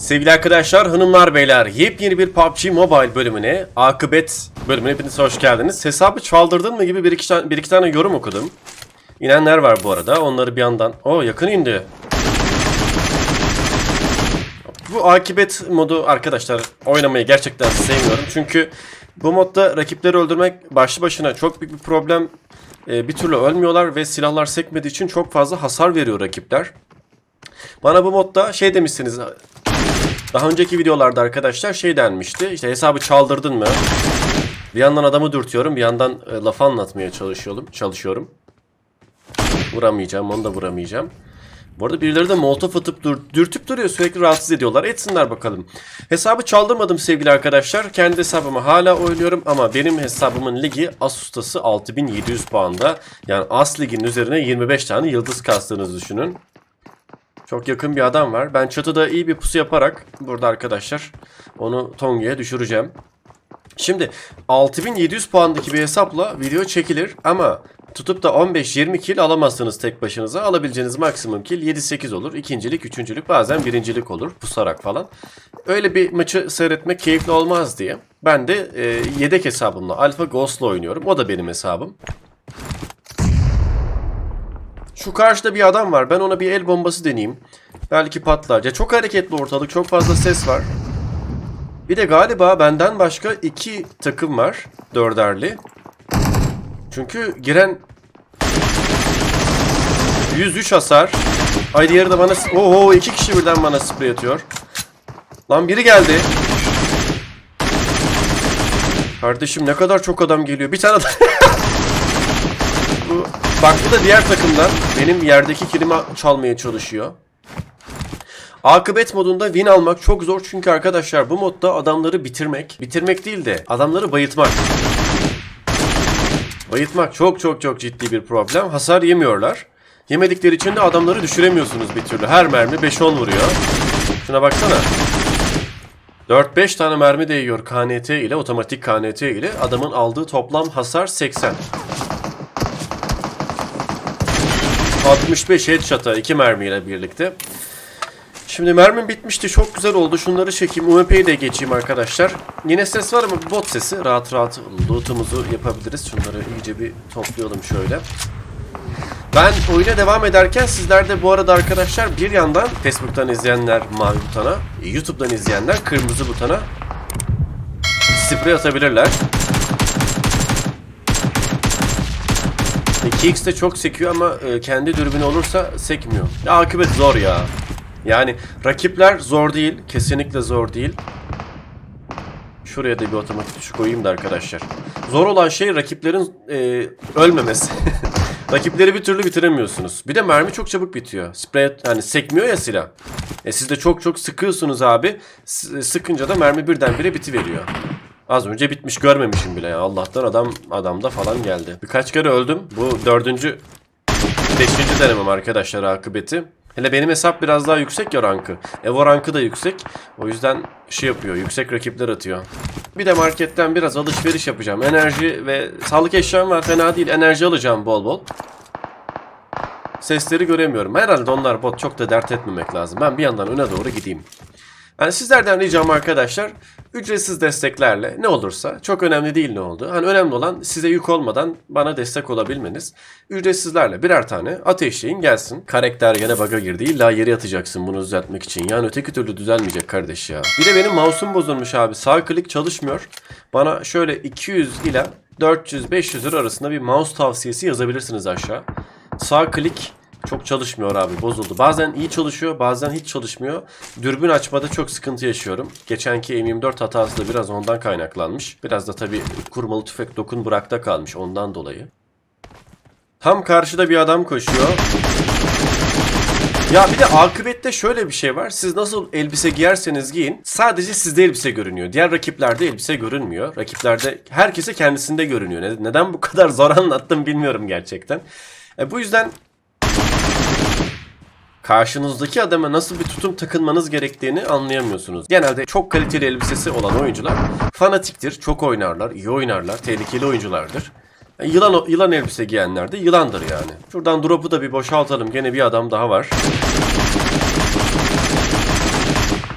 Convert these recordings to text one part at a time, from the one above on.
Sevgili arkadaşlar, hanımlar, beyler, yepyeni bir PUBG Mobile bölümüne, akıbet bölümüne hepiniz hoş geldiniz. Hesabı çaldırdın mı gibi bir iki, tane, bir iki tane yorum okudum. İnenler var bu arada, onları bir yandan... Oo yakın indi. Bu akibet modu arkadaşlar oynamayı gerçekten sevmiyorum. Çünkü bu modda rakipleri öldürmek başlı başına çok büyük bir problem. Ee, bir türlü ölmüyorlar ve silahlar sekmediği için çok fazla hasar veriyor rakipler. Bana bu modda şey demişsiniz. Daha önceki videolarda arkadaşlar şey denmişti. İşte hesabı çaldırdın mı? Bir yandan adamı dürtüyorum, bir yandan e, laf anlatmaya çalışıyorum. Çalışıyorum. Vuramayacağım, onu da vuramayacağım. Bu arada birileri de molotof atıp dur, dürtüp duruyor. Sürekli rahatsız ediyorlar. Etsinler bakalım. Hesabı çaldırmadım sevgili arkadaşlar. Kendi hesabımı hala oynuyorum ama benim hesabımın ligi As ustası 6700 puanda. Yani As liginin üzerine 25 tane yıldız kastığınızı düşünün. Çok yakın bir adam var. Ben çatıda iyi bir pusu yaparak burada arkadaşlar onu Tonga'ya düşüreceğim. Şimdi 6700 puandaki bir hesapla video çekilir ama tutup da 15-20 kill alamazsınız tek başınıza. Alabileceğiniz maksimum kill 7-8 olur. İkincilik, üçüncülük bazen birincilik olur pusarak falan. Öyle bir maçı seyretmek keyifli olmaz diye. Ben de e, yedek hesabımla Alpha Ghost'la oynuyorum. O da benim hesabım. Şu karşıda bir adam var. Ben ona bir el bombası deneyeyim. Belki patlar. Ya çok hareketli ortalık. Çok fazla ses var. Bir de galiba benden başka iki takım var. Dörderli. Çünkü giren 103 hasar. Ay diğeri de bana... Oho iki kişi birden bana sprey atıyor. Lan biri geldi. Kardeşim ne kadar çok adam geliyor. Bir tane daha... Bu, bak bu da diğer takımdan benim yerdeki kilimi çalmaya çalışıyor. Akıbet modunda win almak çok zor çünkü arkadaşlar bu modda adamları bitirmek, bitirmek değil de adamları bayıltmak. Bayıltmak çok çok çok ciddi bir problem. Hasar yemiyorlar. Yemedikleri için de adamları düşüremiyorsunuz bir türlü. Her mermi 5-10 vuruyor. Şuna baksana. 4-5 tane mermi değiyor KNT ile, otomatik KNT ile. Adamın aldığı toplam hasar 80. 65 headshot'a 2 mermiyle birlikte. Şimdi mermim bitmişti. Çok güzel oldu. Şunları çekeyim. UMP'yi de geçeyim arkadaşlar. Yine ses var ama bot sesi. Rahat rahat loot'umuzu yapabiliriz. Şunları iyice bir toplayalım şöyle. Ben oyuna devam ederken sizler de bu arada arkadaşlar bir yandan Facebook'tan izleyenler mavi butona, YouTube'dan izleyenler kırmızı butona sprey atabilirler. 2x de çok sekiyor ama e, kendi dürbünü olursa sekmiyor. Ya akıbet zor ya. Yani rakipler zor değil. Kesinlikle zor değil. Şuraya da bir otomatik tuş koyayım da arkadaşlar. Zor olan şey rakiplerin e, ölmemesi. Rakipleri bir türlü bitiremiyorsunuz. Bir de mermi çok çabuk bitiyor. Sprey yani sekmiyor ya silah. E siz de çok çok sıkıyorsunuz abi. S- sıkınca da mermi birdenbire bitiveriyor. Az önce bitmiş görmemişim bile ya. Allah'tan adam adamda falan geldi. Birkaç kere öldüm. Bu dördüncü, beşinci denemem arkadaşlar akıbeti. Hele benim hesap biraz daha yüksek ya rankı. Evo rankı da yüksek. O yüzden şey yapıyor. Yüksek rakipler atıyor. Bir de marketten biraz alışveriş yapacağım. Enerji ve sağlık eşyam var. Fena değil. Enerji alacağım bol bol. Sesleri göremiyorum. Herhalde onlar bot çok da dert etmemek lazım. Ben bir yandan öne doğru gideyim. Yani sizlerden ricam arkadaşlar ücretsiz desteklerle ne olursa çok önemli değil ne oldu. Hani önemli olan size yük olmadan bana destek olabilmeniz. Ücretsizlerle birer tane ateşleyin gelsin. Karakter gene bug'a girdi. İlla yeri atacaksın bunu düzeltmek için. Yani öteki türlü düzelmeyecek kardeş ya. Bir de benim mouse'um bozulmuş abi. Sağ klik çalışmıyor. Bana şöyle 200 ile 400-500 lira arasında bir mouse tavsiyesi yazabilirsiniz aşağı. Sağ klik çok çalışmıyor abi bozuldu. Bazen iyi çalışıyor bazen hiç çalışmıyor. Dürbün açmada çok sıkıntı yaşıyorum. Geçenki M24 hatası da biraz ondan kaynaklanmış. Biraz da tabi kurmalı tüfek dokun bırakta kalmış ondan dolayı. Tam karşıda bir adam koşuyor. Ya bir de akıbette şöyle bir şey var. Siz nasıl elbise giyerseniz giyin sadece sizde elbise görünüyor. Diğer rakiplerde elbise görünmüyor. Rakiplerde herkese kendisinde görünüyor. Ne- Neden bu kadar zor anlattım bilmiyorum gerçekten. E, bu yüzden karşınızdaki adama nasıl bir tutum takınmanız gerektiğini anlayamıyorsunuz. Genelde çok kaliteli elbisesi olan oyuncular fanatiktir, çok oynarlar, iyi oynarlar, tehlikeli oyunculardır. E, Yılan, yılan elbise giyenler de yılandır yani. Şuradan drop'u da bir boşaltalım. Gene bir adam daha var.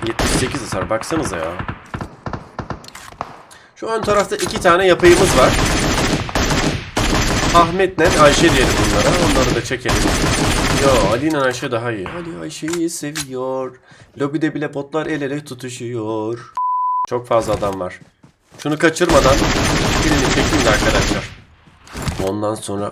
78 hasar. Baksanıza ya. Şu ön tarafta iki tane yapayımız var. Ahmet'le Ayşe diyelim bunlara. Onları da çekelim. Yo Ali ile Ayşe daha iyi. Ali Ayşe'yi seviyor. Lobide bile botlar el ele tutuşuyor. Çok fazla adam var. Şunu kaçırmadan birini çekeyim de arkadaşlar. Ondan sonra...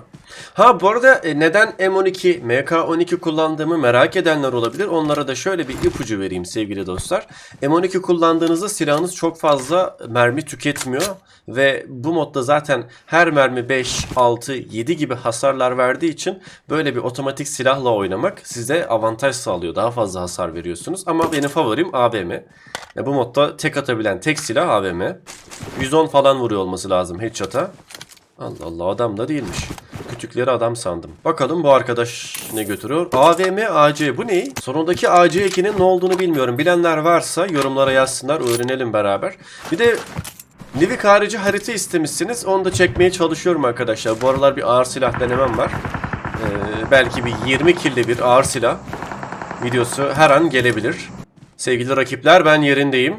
Ha bu arada e, neden M12, MK12 kullandığımı merak edenler olabilir. Onlara da şöyle bir ipucu vereyim sevgili dostlar. M12 kullandığınızda silahınız çok fazla mermi tüketmiyor. Ve bu modda zaten her mermi 5, 6, 7 gibi hasarlar verdiği için böyle bir otomatik silahla oynamak size avantaj sağlıyor. Daha fazla hasar veriyorsunuz. Ama benim favorim AVM. Ya bu modda tek atabilen tek silah AVM. 110 falan vuruyor olması lazım headshot'a. Allah Allah adam da değilmiş. Küçükleri adam sandım. Bakalım bu arkadaş ne götürüyor? AVM AC bu ne? Sonundaki AC ekinin ne olduğunu bilmiyorum. Bilenler varsa yorumlara yazsınlar öğrenelim beraber. Bir de Livik harici harita istemişsiniz. Onu da çekmeye çalışıyorum arkadaşlar. Bu aralar bir ağır silah denemem var. Ee, belki bir 20 killi bir ağır silah videosu her an gelebilir. Sevgili rakipler ben yerindeyim.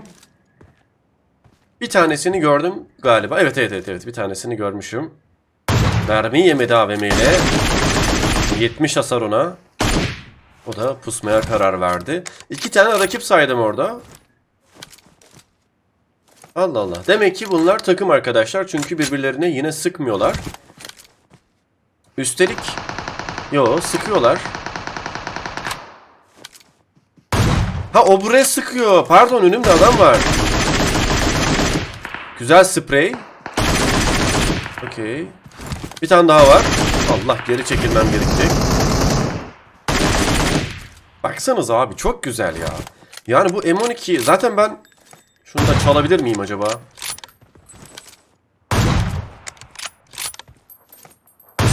Bir tanesini gördüm galiba. Evet evet evet evet bir tanesini görmüşüm. Mermi yemedi AVM ile. 70 hasar ona. O da pusmaya karar verdi. İki tane rakip saydım orada. Allah Allah. Demek ki bunlar takım arkadaşlar. Çünkü birbirlerine yine sıkmıyorlar. Üstelik... Yo sıkıyorlar. Ha o buraya sıkıyor. Pardon önümde adam var. Güzel sprey. Okey. Bir tane daha var. Allah geri çekilmem gerekecek. Baksanız abi çok güzel ya. Yani bu M12 zaten ben şunu da çalabilir miyim acaba?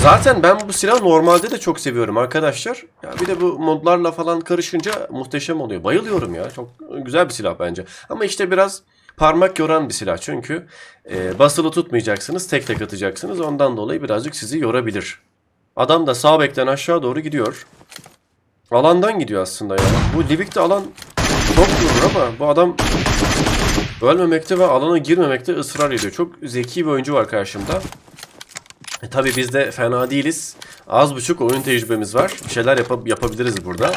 Zaten ben bu silahı normalde de çok seviyorum arkadaşlar. Ya bir de bu modlarla falan karışınca muhteşem oluyor. Bayılıyorum ya. Çok güzel bir silah bence. Ama işte biraz parmak yoran bir silah. Çünkü e, basılı tutmayacaksınız. Tek tek atacaksınız. Ondan dolayı birazcık sizi yorabilir. Adam da sağ bekten aşağı doğru gidiyor. Alandan gidiyor aslında ya. Bu Livik'te alan çok vurur ama bu adam ölmemekte ve alana girmemekte ısrar ediyor. Çok zeki bir oyuncu var karşımda. E, tabii biz de fena değiliz. Az buçuk oyun tecrübemiz var. Bir şeyler yap yapabiliriz burada.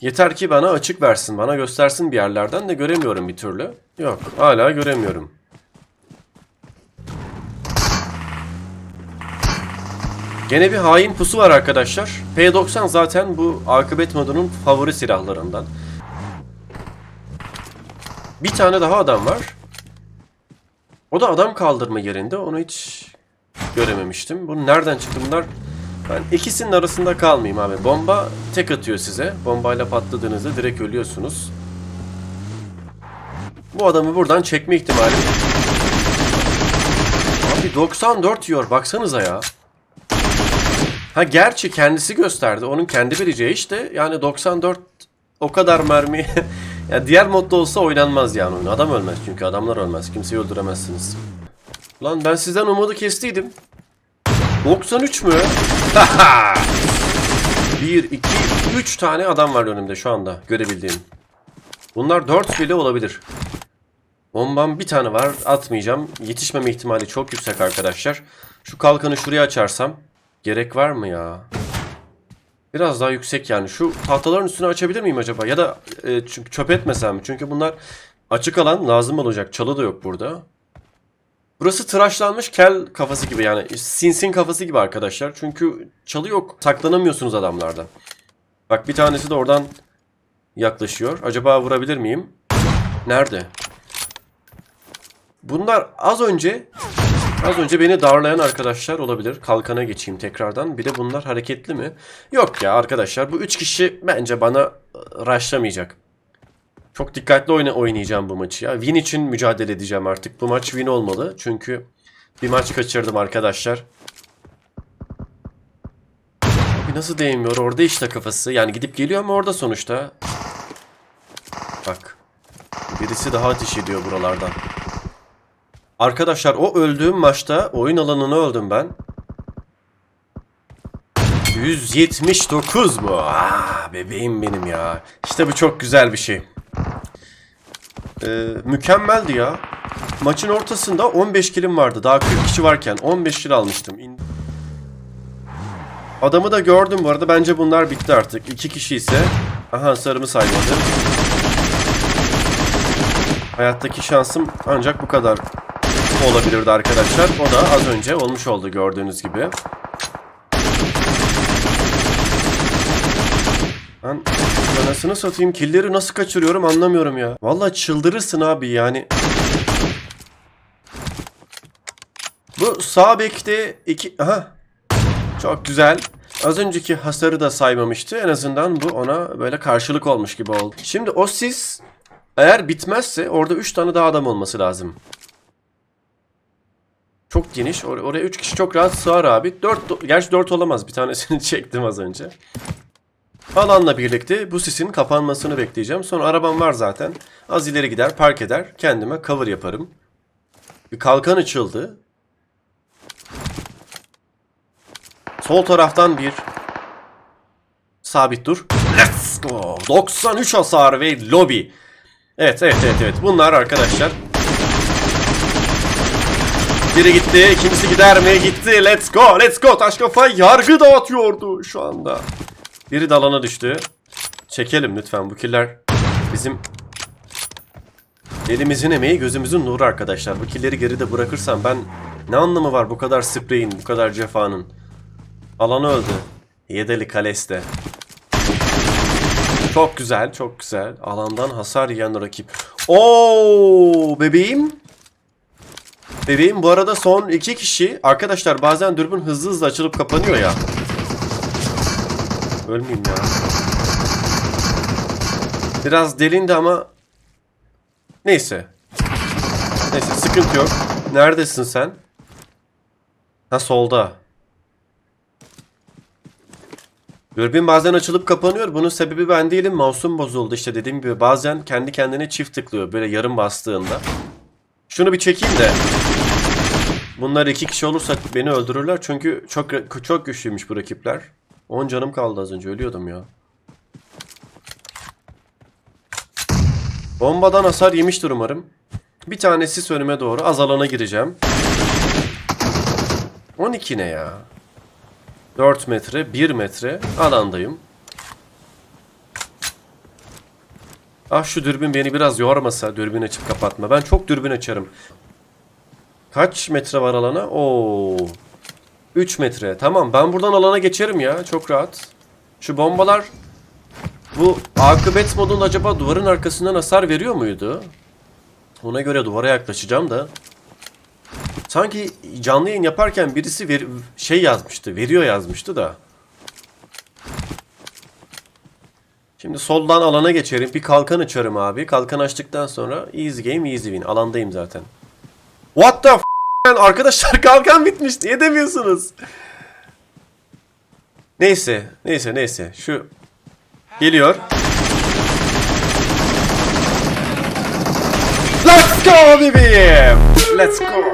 Yeter ki bana açık versin, bana göstersin bir yerlerden de göremiyorum bir türlü. Yok, hala göremiyorum. Gene bir hain pusu var arkadaşlar. P90 zaten bu akıbet modunun favori silahlarından. Bir tane daha adam var. O da adam kaldırma yerinde. Onu hiç görememiştim. Bunu nereden çıktı bunlar? Ben ikisinin arasında kalmayayım abi. Bomba tek atıyor size. Bombayla patladığınızda direkt ölüyorsunuz. Bu adamı buradan çekme ihtimali. Abi 94 yiyor. Baksanıza ya. Ha gerçi kendisi gösterdi. Onun kendi bileceği işte. Yani 94 o kadar mermi. ya diğer modda olsa oynanmaz yani oyun. Adam ölmez çünkü adamlar ölmez. Kimseyi öldüremezsiniz. Lan ben sizden umudu kestiydim. 93 mü? 1, 2, 3 tane adam var önümde şu anda görebildiğim. Bunlar 4 bile olabilir. Bombam bir tane var atmayacağım. Yetişmeme ihtimali çok yüksek arkadaşlar. Şu kalkanı şuraya açarsam. Gerek var mı ya? Biraz daha yüksek yani. Şu tahtaların üstünü açabilir miyim acaba? Ya da e, çöp etmesem mi? Çünkü bunlar açık alan lazım olacak. Çalı da yok burada. Burası tıraşlanmış kel kafası gibi yani sinsin kafası gibi arkadaşlar. Çünkü çalı yok. Saklanamıyorsunuz adamlardan. Bak bir tanesi de oradan yaklaşıyor. Acaba vurabilir miyim? Nerede? Bunlar az önce az önce beni darlayan arkadaşlar olabilir. Kalkana geçeyim tekrardan. Bir de bunlar hareketli mi? Yok ya arkadaşlar bu üç kişi bence bana rushlamayacak. Çok dikkatli oyna oynayacağım bu maçı ya. Win için mücadele edeceğim artık. Bu maç win olmalı. Çünkü bir maç kaçırdım arkadaşlar. Nasıl değmiyor? Orada işte kafası. Yani gidip geliyor ama orada sonuçta. Bak. Birisi daha ateş ediyor buralardan. Arkadaşlar o öldüğüm maçta oyun alanını öldüm ben. 179 mu? Ah bebeğim benim ya. İşte bu çok güzel bir şey. Ee, mükemmeldi ya. Maçın ortasında 15 kilim vardı. Daha 40 kişi varken 15 kill almıştım. İn- Adamı da gördüm bu arada. Bence bunlar bitti artık. 2 kişi ise... Aha sarımı saymadı. Hayattaki şansım ancak bu kadar olabilirdi arkadaşlar. O da az önce olmuş oldu gördüğünüz gibi. Ben anasını satayım killeri nasıl kaçırıyorum anlamıyorum ya. Vallahi çıldırırsın abi yani. Bu sağ bekte iki... Aha. Çok güzel. Az önceki hasarı da saymamıştı. En azından bu ona böyle karşılık olmuş gibi oldu. Şimdi o sis eğer bitmezse orada 3 tane daha adam olması lazım. Çok geniş. Or- oraya 3 kişi çok rahat sığar abi. 4 gerçi 4 olamaz. Bir tanesini çektim az önce. Alanla birlikte bu sisin kapanmasını bekleyeceğim. Sonra arabam var zaten. Az ileri gider, park eder. Kendime cover yaparım. Bir kalkan açıldı. Sol taraftan bir sabit dur. Let's go. 93 hasar ve lobby. Evet, evet, evet, evet. Bunlar arkadaşlar. Biri gitti, ikincisi gider mi? Gitti. Let's go, let's go. Taş kafa yargı dağıtıyordu şu anda. Biri dalana düştü. Çekelim lütfen bu killer bizim elimizin emeği gözümüzün nuru arkadaşlar. Bu killeri geride bırakırsam ben ne anlamı var bu kadar spreyin, bu kadar cefanın. Alanı öldü. Yedeli Kaleste. Çok güzel, çok güzel. Alandan hasar yiyen rakip. Oo, bebeğim. Bebeğim bu arada son iki kişi. Arkadaşlar bazen dürbün hızlı hızlı açılıp kapanıyor ya. Ölmeyeyim ya. Biraz delindi ama neyse. Neyse sıkıntı yok. Neredesin sen? Ha solda. Dürbün bazen açılıp kapanıyor. Bunun sebebi ben değilim. Mouse'um bozuldu. İşte dediğim gibi bazen kendi kendine çift tıklıyor. Böyle yarım bastığında. Şunu bir çekeyim de. Bunlar iki kişi olursa beni öldürürler. Çünkü çok çok güçlüymüş bu rakipler. 10 canım kaldı az önce. Ölüyordum ya. Bombadan hasar yemiştir umarım. Bir tanesi önüme doğru. Az alana gireceğim. 12 ne ya? 4 metre, 1 metre alandayım. Ah şu dürbün beni biraz yormasa dürbün açıp kapatma. Ben çok dürbün açarım. Kaç metre var alana? Oo. 3 metre. Tamam ben buradan alana geçerim ya. Çok rahat. Şu bombalar bu akıbet modunda acaba duvarın arkasından hasar veriyor muydu? Ona göre duvara yaklaşacağım da. Sanki canlı yayın yaparken birisi ver, şey yazmıştı. Veriyor yazmıştı da. Şimdi soldan alana geçerim. Bir kalkan açarım abi. Kalkan açtıktan sonra easy game easy win. Alandayım zaten. What the f***? Arkadaşlar kalkan bitmiş. Niye demiyorsunuz? Neyse. Neyse neyse. Şu geliyor. Let's go bebeğim. Let's go.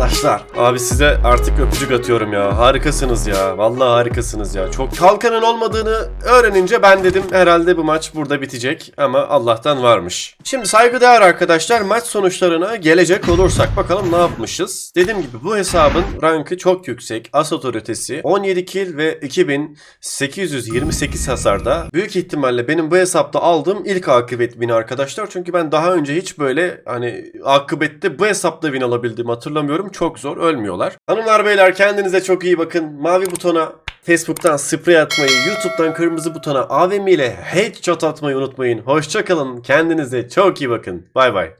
Arkadaşlar abi size artık öpücük atıyorum ya. Harikasınız ya. Vallahi harikasınız ya. Çok kalkanın olmadığını öğrenince ben dedim herhalde bu maç burada bitecek ama Allah'tan varmış. Şimdi saygıdeğer arkadaşlar maç sonuçlarına gelecek olursak bakalım ne yapmışız. Dediğim gibi bu hesabın rankı çok yüksek. As otoritesi 17 kill ve 2828 hasarda. Büyük ihtimalle benim bu hesapta aldığım ilk akıbet win arkadaşlar. Çünkü ben daha önce hiç böyle hani akıbette bu hesapta win alabildiğimi hatırlamıyorum. Çok zor ölmüyorlar. Hanımlar beyler kendinize çok iyi bakın. Mavi butona Facebook'tan sprey atmayı, YouTube'dan kırmızı butona AVM ile headshot atmayı unutmayın. Hoşçakalın. Kendinize çok iyi bakın. Bay bay.